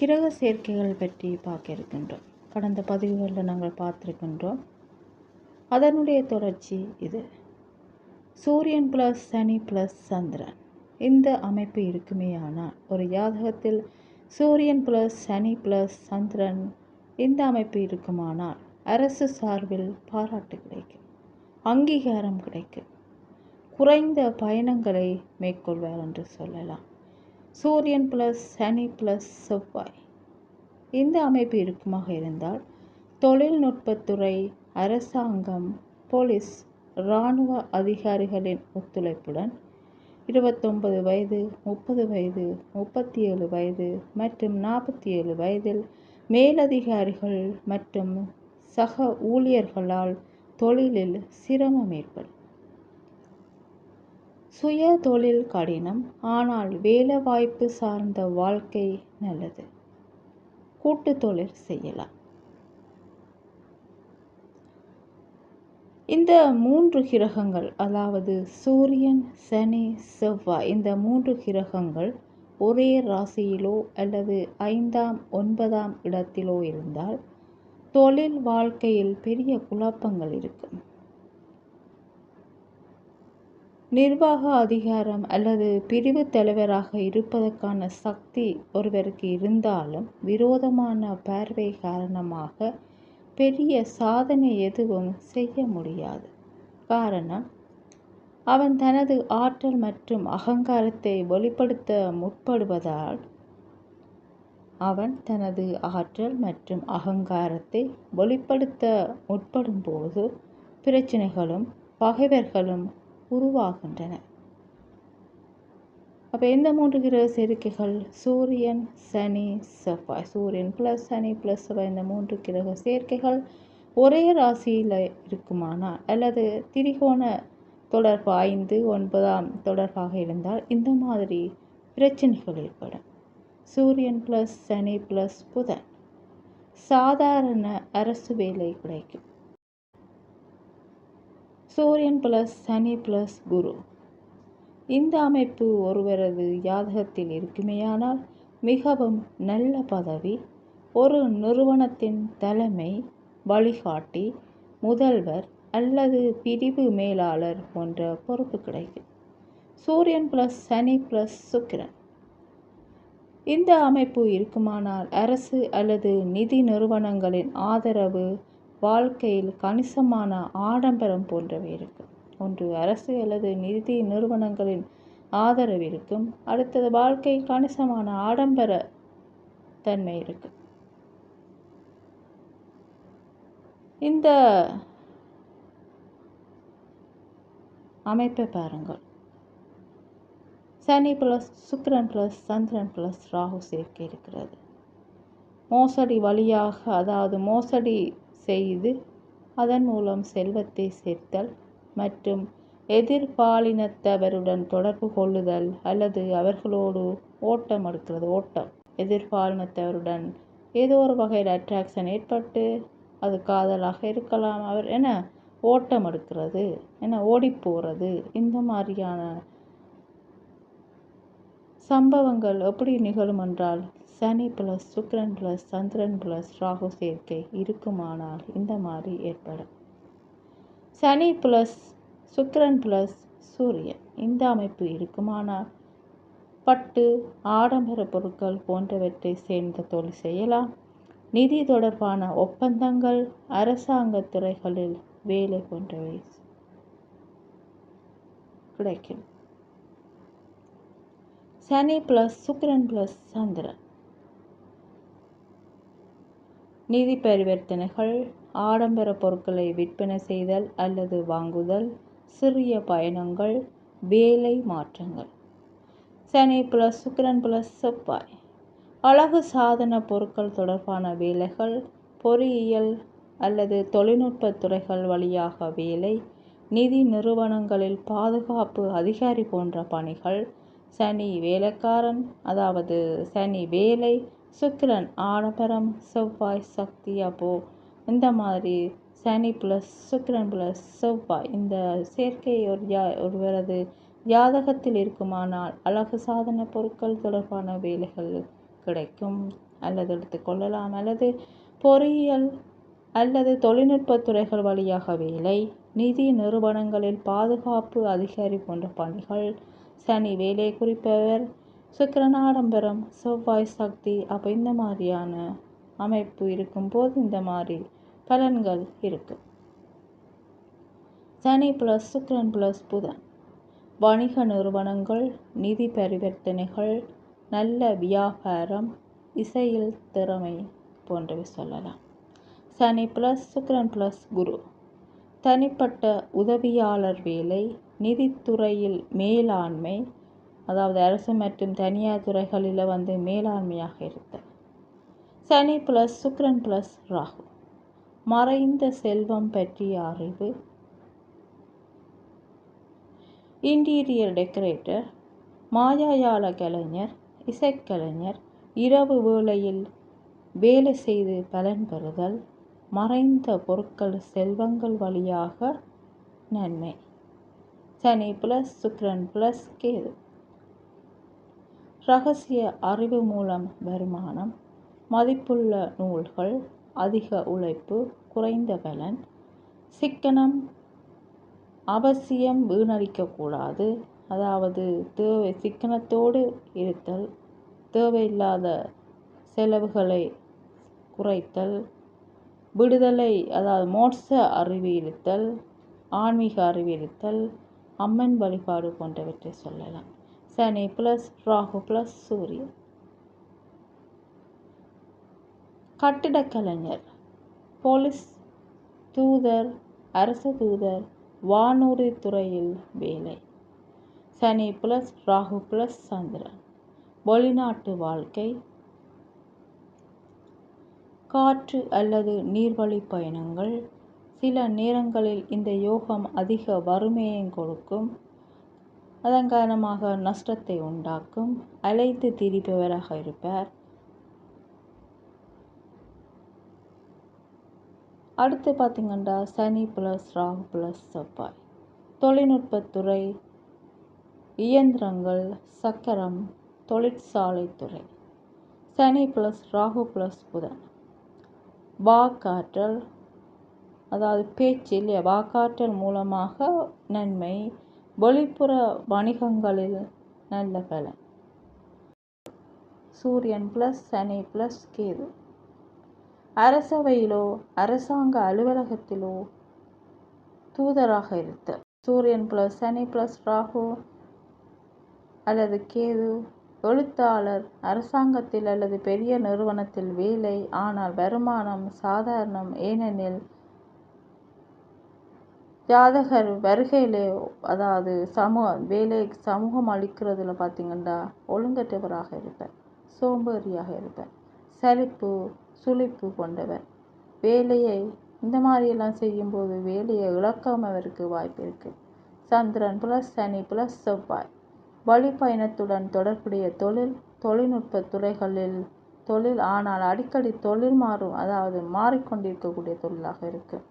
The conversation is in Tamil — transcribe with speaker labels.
Speaker 1: கிரக சேர்க்கைகள் பற்றி பார்க்க இருக்கின்றோம். கடந்த பதிவுகளில் நாங்கள் பார்த்துருக்கின்றோம். அதனுடைய தொடர்ச்சி இது. சூரியன் ப்ளஸ் சனி ப்ளஸ் சந்திரன். இந்த அமைப்பு இருக்குமே ஆனால் ஒரு ஜாதகத்தில் சூரியன் ப்ளஸ் சனி ப்ளஸ் சந்திரன் இந்த அமைப்பு இருக்குமானால் அரசு சார்பில் பாராட்டு கிடைக்கும். அங்கீகாரம் கிடைக்கும். குறைந்த பயணங்களை மேற்கொள்வார் என்று சொல்லலாம். சூரியன் ப்ளஸ் சனி ப்ளஸ் செவ்வாய். இந்த அமைப்பு இருக்குமாக இருந்தால் தொழில்நுட்பத்துறை அரசாங்கம் போலீஸ் இராணுவ அதிகாரிகளின் ஒத்துழைப்புடன் இருபத்தொன்பது வயது முப்பது வயது முப்பத்தி ஏழு வயது மற்றும் நாற்பத்தி ஏழு வயதில் மேலதிகாரிகள் மற்றும் சக ஊழியர்களால் தொழிலில் சிரமம் ஏற்படும். சுய தொழில் கடினம் ஆனால் வேலைவாய்ப்பு சார்ந்த வாழ்க்கை நல்லது. கூட்டு தொழில் செய்யலாம். இந்த மூன்று கிரகங்கள் அதாவது சூரியன் சனி செவ்வாய் இந்த மூன்று கிரகங்கள் ஒரே ராசியிலோ அல்லது ஐந்தாம் ஒன்பதாம் இடத்திலோ இருந்தால் தொழில் வாழ்க்கையில் பெரிய குழப்பங்கள் இருக்கும். நிர்வாக அதிகாரம் அல்லது பிரிவு தலைவராக இருப்பதற்கான சக்தி ஒருவருக்கு இருந்தாலும் விரோதமான பார்வை காரணமாக பெரிய சாதனை எதுவும் செய்ய முடியாது. காரணம் அவன் தனது ஆற்றல் மற்றும் அகங்காரத்தை வெளிப்படுத்த முற்படுவதால் அவன் தனது ஆற்றல் மற்றும் அகங்காரத்தை வெளிப்படுத்த முற்படும்போது பிரச்சனைகளும் பகைவர்களும் உருவாகின்றன. அப்போ எந்த மூன்று கிரக சேர்க்கைகள் சூரியன் சனி செவ்வாய். சூரியன் ப்ளஸ் சனி ப்ளஸ் செவ்வாய் இந்த மூன்று கிரக சேர்க்கைகள் ஒரே ராசியில் இருக்குமானால் அல்லது திரிகோண தொடர்பு ஐந்து ஒன்பதாம் தொடர்பாக இருந்தால் இந்த மாதிரி பிரச்சனைகள் ஏற்படும். சூரியன் ப்ளஸ் சனி ப்ளஸ் புதன். சாதாரண அரசு வேலை கிடைக்கும். சூரியன் ப்ளஸ் சனி ப்ளஸ் குரு. இந்த அமைப்பு ஒருவரது ஜாதகத்தில் இருக்குமேயானால் மிகவும் நல்ல பதவி ஒரு நிறுவனத்தின் தலைமை வழிகாட்டி முதல்வர் அல்லது பிரிவு மேலாளர் போன்ற பொறுப்பு கிடைக்கும். சூரியன் ப்ளஸ் சனி ப்ளஸ் சுக்கிரன். இந்த அமைப்பு இருக்குமானால் அரசு அல்லது நிதி நிறுவனங்களின் ஆதரவு வாழ்க்கையில் கணிசமான ஆடம்பரம் போன்றவை இருக்கும். ஒன்று அரசு அல்லது நிதி நிறுவனங்களின் ஆதரவு இருக்கும். அடுத்தது வாழ்க்கை கணிசமான ஆடம்பர தன்மை இருக்கும். இந்த அமைப்பை பாருங்கள். Sani plus Sukkaran plus Chandran plus Rahu சேர்க்கை இருக்கிறது. மோசடி வழியாக அதாவது மோசடி செய்து அதன் மூலம் செல்வத்தை சேர்த்தல் மற்றும் எதிர்பாலினத்தவருடன் தொடர்பு கொள்ளுதல் அல்லது அவர்களோடு ஓட்டம் எடுக்கிறது ஓட்டம். எதிர்பாலினத்தவருடன் ஏதோ ஒரு வகையில் அட்ராக்ஷன் ஏற்பட்டு அது காதலாக இருக்கலாம். அவர் என்ன? ஓட்டம் எடுக்கிறது என்ன? ஓடி போகிறது இந்த மாதிரியான சம்பவங்கள் எப்படி நிகழும் என்றால் Sani plus Sukran plus Chandran plus Rahu சேர்க்கை இருக்குமானால் இந்த மாதிரி ஏற்படும். சனி ப்ளஸ் சுக்ரன் ப்ளஸ் சூரியன் இந்த அமைப்பு இருக்குமானால் பட்டு ஆடம்பர பொருட்கள் போன்றவற்றை சேர்ந்த தொழில் செய்யலாம். நிதி தொடர்பான ஒப்பந்தங்கள் அரசாங்க துறைகளில் வேலை போன்றவை கிடைக்கும். சனி ப்ளஸ் சுக்ரன் ப்ளஸ் சந்திரன் நிதி பரிவர்த்தனைகள் ஆடம்பர பொருட்களை விற்பனை செய்தல் அல்லது வாங்குதல் சிறிய பயணங்கள் வேலை மாற்றங்கள். சனி ப்ளஸ் சுக்கிரன் ப்ளஸ் செவ்வாய். அழகு சாதன பொருட்கள் தொடர்பான வேலைகள் பொறியியல் அல்லது தொழில்நுட்ப துறைகள் வழியாக வேலை நிதி நிறுவனங்களில் பாதுகாப்பு அதிகாரி போன்ற பணிகள் சனி வேலைக்காரன் அதாவது சனி வேலை சுக்கிரன் ஆடம்பரம் செவ்வாய் சக்தி அப்போ. இந்த மாதிரி சனி ப்ளஸ் சுக்கிரன் ப்ளஸ் செவ்வாய். இந்த சேர்க்கை ஒரு யா ஒருவரது ஜாதகத்தில் இருக்குமானால் அழகு சாதன பொருட்கள் தொடர்பான வேலைகள் கிடைக்கும். அல்லது எடுத்துக்கொள்ளலாம் அல்லது பொறியியல் அல்லது தொழில்நுட்ப துறைகள் வழியாக வேலை நிதி நிறுவனங்களில் பாதுகாப்பு அதிகாரி போன்ற பணிகள். சனி வேலை குறிப்பவர் சுக்கிரன் ஆடம்பரம் செவ்வாய் சக்தி அப்போ இந்த மாதிரியான அமைப்பு இருக்கும்போது இந்த மாதிரி பலன்கள் இருக்கும் சனி ப்ளஸ் சுக்கிரன் ப்ளஸ் புதன். வணிக நிறுவனங்கள் நிதி பரிவர்த்தனைகள் நல்ல வியாபாரம் இசையில் திறமை போன்றவை சொல்லலாம். Sani plus Sukkiran plus Guru. தனிப்பட்ட உதவியாளர் வேலை நிதித்துறையில் மேலாண்மை அதாவது அரசு மற்றும் தனியார் துறைகளில் வந்து மேலாண்மையாக இருத்தல். சனி ப்ளஸ் சுக்ரன் ப்ளஸ் ராகு. மறைந்த செல்வம் பற்றிய அறிவு. இன்டீரியர் டெக்கரேட்டர் மாயாயால கலைஞர் இசைக்கலைஞர் இரவு வேளையில் வேலை செய்து பலன் பெறுதல். மறைந்த பொருட்கள் செல்வங்கள் வழியாக நன்மை. சனி பிளஸ் சுக்ரன் பிளஸ் கேது. ரகசிய அறிவு மூலம் வருமானம் மதிப்புள்ள நூல்கள் அதிக உழைப்பு குறைந்த பலன் சிக்கனம் அவசியம் வீணடிக்கக்கூடாது அதாவது தேவை சிக்கனத்தோடு இருத்தல் தேவையில்லாத செலவுகளை குறைத்தல் விடுதலை அதாவது மோட்ச அறிவியிருத்தல் ஆன்மீக அறிவு அம்மன் வழிபாடு போன்றவற்றை சொல்லலாம். சனி ப்ளஸ் ராகு ப்ளஸ் சூரியன். கட்டிடக்கலைஞர் போலீஸ் தூதர் அரசு தூதர் வானூர்தி துறையில் வேலை. சனி ப்ளஸ் ராகு ப்ளஸ் சந்திரன். வெளிநாட்டு வாழ்க்கை. காற்று அல்லது நீர்வழி பயணங்கள். சில நேரங்களில் இந்த யோகம் அதிக வறுமையை கொடுக்கும். அதன் காரணமாக நஷ்டத்தை உண்டாக்கும். அழைத்து திரிபவராக இருப்பார். அடுத்து பார்த்திங்கன்னா சனி ப்ளஸ் ராகு ப்ளஸ் செவ்வாய். தொழில்நுட்பத்துறை இயந்திரங்கள் சக்கரம் தொழிற்சாலைத்துறை சனி ப்ளஸ் ராகு ப்ளஸ் புதன். வாக்காற்றல் அதாவது பேச்சில் வாக்காற்றல் மூலமாக நன்மை வெளிப்புற வணிகங்களில் நல்ல பலன். சூரியன் ப்ளஸ் சனி ப்ளஸ் கேது. அரசவையிலோ அரசாங்க அலுவலகத்திலோ தூதராக இருத்தல் சூரியன் ப்ளஸ் சனி ப்ளஸ் ராகு அல்லது கேது எழுத்தாளர் அரசாங்கத்தில் அல்லது பெரிய நிறுவனத்தில் வேலை ஆனால் வருமானம் சாதாரணம் ஏனெனில் ஜாதகர் வருகையில் அதாவது சமூக வேலை சமூகம் அளிக்கிறதுல பார்த்திங்கன்னா ஒழுங்கற்றவராக இருப்பார் சோம்பேறியாக இருப்பார் சலிப்பு சுளிப்பு கொண்டவர். வேலையை இந்த மாதிரியெல்லாம் செய்யும்போது வேலையை இழக்காமவருக்கு வாய்ப்பு இருக்குது சந்திரன் ப்ளஸ் சனி ப்ளஸ் செவ்வாய். வழிப்பயணத்துடன் தொடர்புடைய தொழில் தொழில்நுட்ப துறைகளில் தொழில் ஆனால் அடிக்கடி தொழில் மாறும் அதாவது மாறிக்கொண்டிருக்கக்கூடிய தொழிலாக இருக்குது